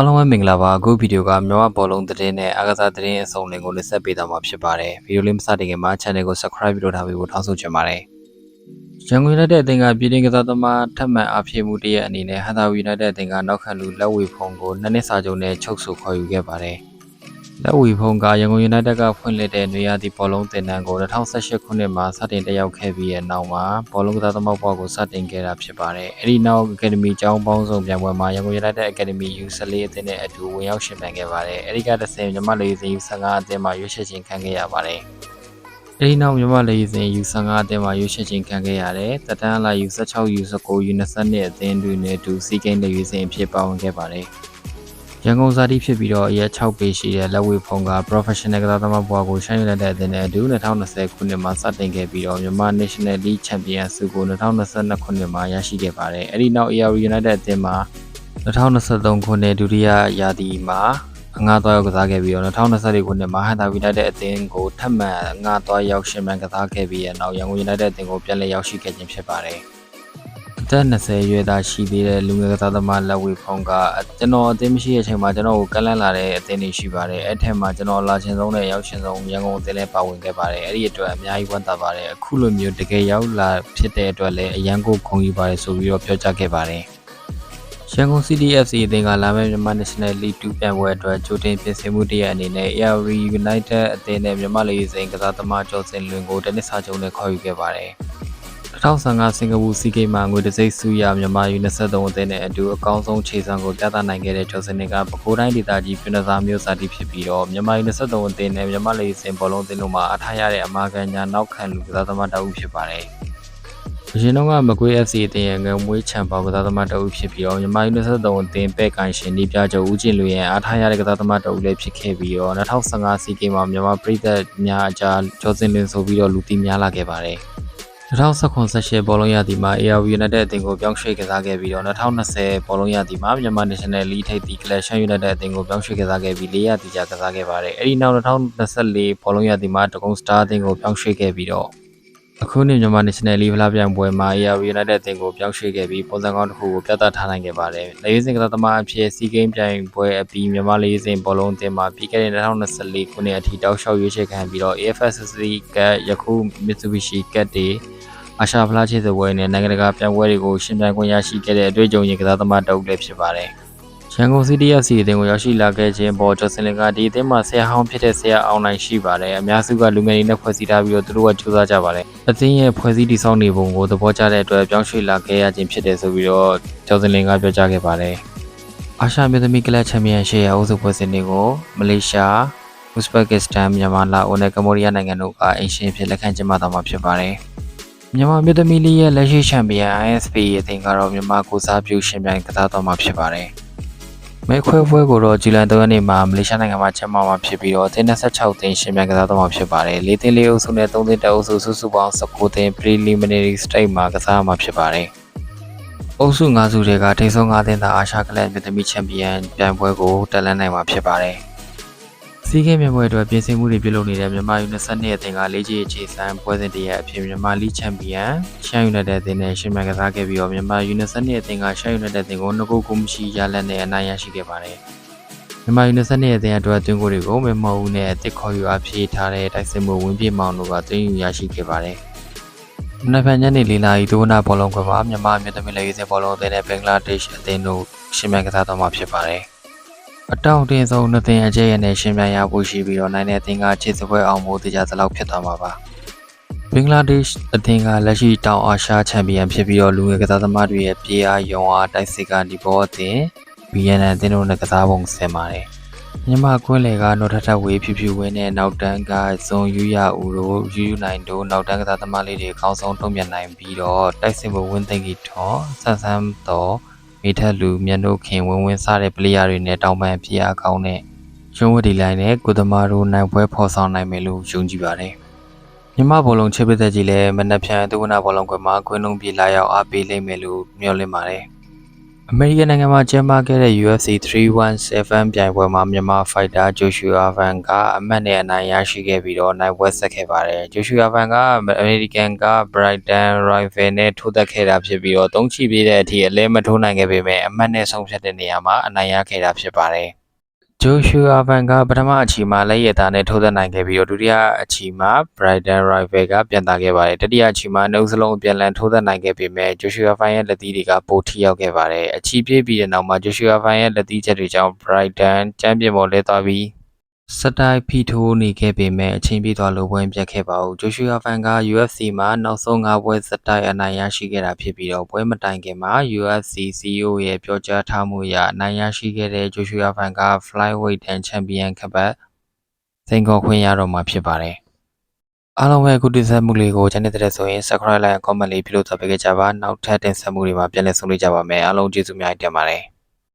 အားလုံးပဲမင်္ဂလာပါအခုဗီဒီယိုကမြန်မာဘောလုံးသတင်းနဲ့အားကစားသတင်းအစုံလင်ကိုလက်ဆက်ပေးသွားမှာဖြစ်ပါတယ်ဗီဒီယိုလေးမစတင်ခင်မှာ channel ကို subscribe ပြုလုပ်ထားပေးဖို့တောင်းဆိုချင်ပါတယ်ရန်ကုန် United အသင်းကပြည်တွင်းကစားသမားထပ်မံအားဖြည့်မှုတရက်အနေနဲ့ Hunter United အသင်းကနောက်ခံလူလက်ဝေဖုံကိုနှစ်နှစ်စာချုပ်နဲ့ချုပ်ဆိုခေါ်ယူခဲ့ပါတယ် လက်ဝေဖုံကရန်ကုန် United ကဖွင့်လှစ်တဲ့နေရာဒီဘောလုံးတင်တန်းကို2018ခုနှစ်မှာစတင်တက်ရောက်ခဲ့ပြီးတဲ့နောက်မှာဘောလုံးကစားသမားဘဝကိုစတင်ခဲ့တာဖြစ်ပါတယ်။အဲဒီနောက် Academy ကျောင်းပေါင်းစုံပြိုင်ပွဲမှာရန်ကုန် United Academy U14 အသင်းနဲ့အတူဝင်ရောက်ရှင်ပြိုင်ခဲ့ပါတယ်။အဲဒီကတစ်ဆင့်မြန်မာလေစဉ် U15 အသင်းမှာရွေးချယ်ခြင်းခံခဲ့ရပါတယ်။အဲဒီနောက်မြန်မာလေစဉ် U15 အသင်းမှာရွေးချယ်ခြင်းခံခဲ့ရတယ်။တတန်းလာ U16 U19 U22 အသင်းတွေနဲ့အတူစီးကိန်းလေစဉ်အဖြစ်ပါဝင်ခဲ့ပါတယ်။ ရန်ကုန်ဇာတိဖြစ်ပြီးတော့အရက်6ပေရှိတဲ့လက်ဝဲဖုံက professional ကစားသမားဘွားကိုရှမ်းယူလိုက်တဲ့အသင်းနဲ့အတူ2020ခုနှစ်မှာစတင်ခဲ့ပြီးတော့မြန်မာ National League Champion ဆုကို2022ခုနှစ်မှာရရှိခဲ့ပါတယ်။အဲဒီနောက် AR United အသင်းမှာ2023ခုနှစ်ဒုတိယရာသီမှာအငှားသွားရောက်ကစားခဲ့ပြီးတော့2024ခုနှစ်မှာဟန်တာ United အသင်းကိုထပ်မံအငှားသွားရောက်ရှင်ပန်ကစားခဲ့ပြီးတဲ့နောက်ရန်ကုန် United အသင်းကိုပြန်လည်ရောက်ရှိခဲ့ခြင်းဖြစ်ပါတယ်။အ သက်20ရွယ်သားရှိသေးတဲ့လူငယ်ကစားသမားလက်ဝေဖုံးကကျွန်တော်အသင်းမရှိတဲ့အချိန်မှာကျွန်တော်ကိုကန့်လန့်လာတဲ့အသင်းတွေရှိပါတယ်အဲ့ထက်မှာကျွန်တော်လာချင်ဆုံးနဲ့ရောက်ချင်ဆုံးရန်ကုန်အသင်းလည်းပါဝင်ခဲ့ပါတယ်အဲ့ဒီအတွက်အများကြီးဝမ်းသာပါတယ်အခုလိုမျိုးတကယ်ရောက်လာဖြစ်တဲ့အတွက်လည်းအရန်ကိုဂုဏ်ယူပါတယ်ဆိုပြီးတော့ပြောကြားခဲ့ပါတယ်ရန်ကုန် CDFC အသင်းကလာမယ့်မြန်မာ National League 2ပြိုင်ပွဲအတွက်ကြိုတင်ပြင်ဆင်မှုတရအနေနဲ့ AR United အသင်းနဲ့မြန်မာလေစိန်ကစားသမားကျော်စင်လွင်ကိုတနစ်စာချုပ်နဲ့ခေါ်ယူခဲ့ပါတယ်။ 2015စင်ကာပူစီဂိမ်းမှာငွေတစိမ့်စုရမြန်မာယူ23အသင်းနဲ့အတူအကောင်းဆုံးခြေစွမ်းကိုပြသနိုင်ခဲ့တဲ့ကျော်စင်ကပဲခူးတိုင်းဒေသကြီးပြည်내စာမျိုးစာတီဖြစ်ပြီးတော့မြန်မာယူ23အသင်းနဲ့မြန်မာလေစင်ဘောလုံးအသင်းတို့မှာအထားရတဲ့အမာခံညာနောက်ခံလူကစားသမားတအုပ်ဖြစ်ပါတယ်။အရင်တော့ကမကွေး FC အသင်းရဲ့ငွေမွေးချန်ပေါကစားသမားတအုပ်ဖြစ်ပြီးတော့မြန်မာယူ23အသင်းပဲ့ကန်ရှင်ဒီပြချုပ်ဦးကျင်လူရဲ့အားထားရတဲ့ကစားသမားတအုပ်လည်းဖြစ်ခဲ့ပြီးတော့2015စီဂိမ်းမှာမြန်မာပြည်သက်များအကြားကျော်စင်လင်းဆိုပြီးတော့လူတီများလာခဲ့ပါတယ်။ 2018ဘောလုံးရသည်မှာ AR United အသင်းကိုပြောင်းရွှေ့ကစားခဲ့ပြီးတော့2020ဘောလုံးရသည်မှာမြန်မာ National League ထိပ်သီး Clash United အသင်းကိုပြောင်းရွှေ့ကစားခဲ့ပြီး၄ရတီကြာကစားခဲ့ပါတယ်။အဲဒီနောက်2024ဘောလုံးရသည်မှာတကုံ Star အသင်းကိုပြောင်းရွှေ့ခဲ့ပြီးတော့အခုနှစ်မြန်မာ National League ဖလားပြိုင်ပွဲမှာ AR United အသင်းကိုပြောင်းရွှေ့ခဲ့ပြီးပုံစံကောင်းတစ်ခုကိုပြသထားနိုင်ခဲ့ပါတယ်။လေယာဉ်စင်ကစားသမားအဖြစ်စီးကိန်းပြိုင်ပွဲအပြီးမြန်မာလေယာဉ်စင်ဘောလုံးအသင်းမှာပြီးခဲ့တဲ့2024ခုနှစ်အထိတောက်လျှောက်ရွေးချယ်ခံပြီးတော့ AFSC ကယခု Mitsubishi ကတ်တွေ အာရှဖလားခြေစပွဲနဲ့နိုင်ငံတကာပြိုင်ပွဲတွေကိုရှင်ပြိုင်ခွင့်ရရှိခဲ့တဲ့အတွေ့အကြုံရင်ကစားသမားတအုပ်လည်းဖြစ်ပါတယ်။ရန်ကုန် CDFC အသင်းကိုရောက်ရှိလာခဲ့ခြင်းပေါ်ကျော်စင်လင်ကဒီအသင်းမှာဆရာဟောင်းဖြစ်တဲ့ဆရာအောင်နိုင်ရှိပါတယ်။အများစုကလူငယ်တွေနဲ့ဖွဲ့စည်းထားပြီးတော့သူတို့ကကြိုးစားကြပါတယ်။အသင်းရဲ့ဖွဲ့စည်းတည်ဆောက်နေပုံကိုသဘောကျတဲ့အတွက်ပြောင်းရွှေ့လာခဲ့ရခြင်းဖြစ်တယ်ဆိုပြီးတော့ကျော်စင်လင်ကပြောကြားခဲ့ပါတယ်။အာရှပြည်သမီးကလပ်ချန်ပီယံရှေ့ရအုပ်စုဖွဲ့စည်းနေကိုမလေးရှားဥဇဘက်ကစ္စတန်မြန်မာလာအိုနဲ့ကမ္ဘောဒီးယားနိုင်ငံတို့ကအင်ရှင်ဖြစ်လက်ခံကျင်းပသွားမှာဖြစ်ပါတယ်။ မြန်မာမြို့သမီးလေးရဲ့လက်ရှိချန်ပီယံ ISP အသင်းကတော့မြန်မာကိုစားပြုရှင်ပြိုင်ကစားတော်မှာဖြစ်ပါတယ်။မဲခွဲပွဲကိုတော့ဂျူလိုင်3ရက်နေ့မှာမလေးရှားနိုင်ငံမှာကျင်းပမှာဖြစ်ပြီးတော့အသင်း26သင်းရှင်ပြိုင်ကစားတော်မှာဖြစ်ပါတယ်။၄သင်းလေးအုပ်စုနဲ့၃သင်းတအုပ်စုစုစုပေါင်း19သင်း preliminary stage မှာကစားမှာဖြစ်ပါတယ်။အုပ်စု၅စုတွေကထိပ်ဆုံး၅သင်းသာအာရှကလပ်မြို့သမီးချန်ပီယံပြိုင်ပွဲကိုတက်လှမ်းနိုင်မှာဖြစ်ပါတယ်။ စီးကဲမြပွဲအတွက်ပြင်ဆင်မှုတွေပြုလုပ်နေတဲ့မြန်မာယူ22အသင်းကလေးကြီးအခြေဆန်းပွဲစဉ်တရအဖြစ်မြန်မာလိချန်ပီယံရှမ်းယူနိုက်တက်အသင်းနဲ့ရှင်မန်ကစားခဲ့ပြီးတော့မြန်မာယူ22အသင်းကရှမ်းယူနိုက်တက်အသင်းကိုနှစ်ခုကူမရှိရလက်နဲ့အနိုင်ရရှိခဲ့ပါတယ်။မြန်မာယူ22အသင်းအတွက်အတွင်းကိုတွေကိုမမော်ဦးနဲ့အသစ်ခေါ်ယူအဖြေထားတဲ့တိုက်စစ်မှုဝင်းပြမောင်တို့ကတွင်းယူရရှိခဲ့ပါတယ်။မနက်ဖြန်ညနေ၄နာရီဒိုနာဘောလုံးကွယ်မှာမြန်မာမြို့သမီးလေးစင်ဘောလုံးအသင်းနဲ့ဘင်္ဂလားဒေ့ရှ်အသင်းတို့ရှင်မန်ကစားတော့မှာဖြစ်ပါတယ်။ အတောင့်တင်းဆုံးနှစ်သင်းအကျဲရနဲ့ရှင်ပြိုင်ရဖို့ရှိပြီးတော့နိုင်တဲ့အသင်းကခြေစပွဲအောင်ဖို့တရားသလောက်ဖြစ်သွားမှာပါဘင်္ဂလားဒေ့ရှ်အသင်းကလက်ရှိတောင်အာရှချန်ပီယံဖြစ်ပြီးတော့လူငယ်ကစားသမားတွေရဲ့ပြေးအားယုံအားတိုက်စစ်ကဒီဘောအသင်း BNN အသင်းတို့နဲ့ကစားပုံဆင်ပါတယ်မြန်မာကွင်းလေကနော်ထထဝေးဖြူဖြူဝင်းနဲ့နောက်တန်းကဇွန်ယူရဦးတို့ယူယူနိုင်တို့နောက်တန်းကစားသမားလေးတွေအကောင်းဆုံးတုံ့ပြန်နိုင်ပြီးတော့တိုက်စစ်မှုဝင်းသိမ့်ကြီးထော်ဆန်းဆန်းတော် မိထက်လူမြတ်တို့ခင်ဝင်းဝင်းစားတဲ့ပလေယာတွေနဲ့တောင်ပန်ပြအားကောင်းတဲ့ရုံးဝတီလိုင်းနဲ့ကိုသမားတို့နိုင်ပွဲဖော်ဆောင်နိုင်မယ်လို့ယုံကြည်ပါတယ်။မြမဘောလုံးချစ်ပသက်ကြီးလည်းမနက်ဖြန်သုဝနာဘောလုံးကွယ်မှာကွင်းလုံးပြေလာရောက်အားပေးလိမ့်မယ်လို့မျှော်လင့်ပါတယ်။ အမေရိကန်နိုင်ငံမှာကျင်းပခဲ့တဲ့ UFC 317ပြိုင်ပွဲမှာမြန်မာ fighter Joshua Van ကအမတ်နဲ့အနိုင်ရရှိခဲ့ပြီးတော့နိုင်ပွဲဆက်ခဲ့ပါတယ်။ Joshua Van ကအမေရိကန်က Brighton Rival နဲ့ထိုးသက်ခဲ့တာဖြစ်ပြီးတော့သုံးချီပြည့်တဲ့အထိအလဲမထိုးနိုင်ခဲ့ပေမဲ့အမတ်နဲ့ဆုံးဖြတ်တဲ့နေရာမှာအနိုင်ရခဲ့တာဖြစ်ပါတယ်။ ဂျိုရှူအာဗန်ကပထမအချီမှာလက်ရည်သားနဲ့ထိုးသက်နိုင်ခဲ့ပြီးတော့ဒုတိယအချီမှာ Brighton Rival ကပြန်တာခဲ့ပါတယ်တတိယအချီမှာနှုတ်စလုံးအပြန်လန်ထိုးသက်နိုင်ခဲ့ပေမဲ့ဂျိုရှူအာဗန်ရဲ့လက်သီးတွေကပိုထိရောက်ခဲ့ပါတယ်အချီပြေးပြီးတဲ့နောက်မှာဂျိုရှူအာဗန်ရဲ့လက်သီးချက်တွေကြောင့် Brighton ကျမ်းပြင်ပေါ်လဲသွားပြီး စတိုင်ဖီထိုးနေခဲ့ပေမဲ့အချင်းပြေးသွားလို့ပွဲပြတ်ခဲ့ပါဘူးဂျိုရှူအာဗန်က UFC မှာနောက်ဆုံး၅ပွဲစတိုင်အနိုင်ရရှိခဲ့တာဖြစ်ပြီးတော့ပွဲမတိုင်ခင်မှာ UFC CEO ရဲ့ပြောကြားထားမှုအရအနိုင်ရရှိခဲ့တဲ့ဂျိုရှူအာဗန်က Flyweight တန်ချန်ပီယံခပတ်စိန်ခေါ်ခွင့်ရတော့မှာဖြစ်ပါတယ်အားလုံးပဲအခုတင်ဆက်မှုလေးကို channel တဲ့ဆိုရင် subscribe လိုက် comment လေးပြုလုပ်သွားပေးကြပါနောက်ထပ်တင်ဆက်မှုတွေမှာပြန်လည်ဆုံတွေ့ကြပါမယ်အားလုံးကျေးဇူးများတင်ပါတယ်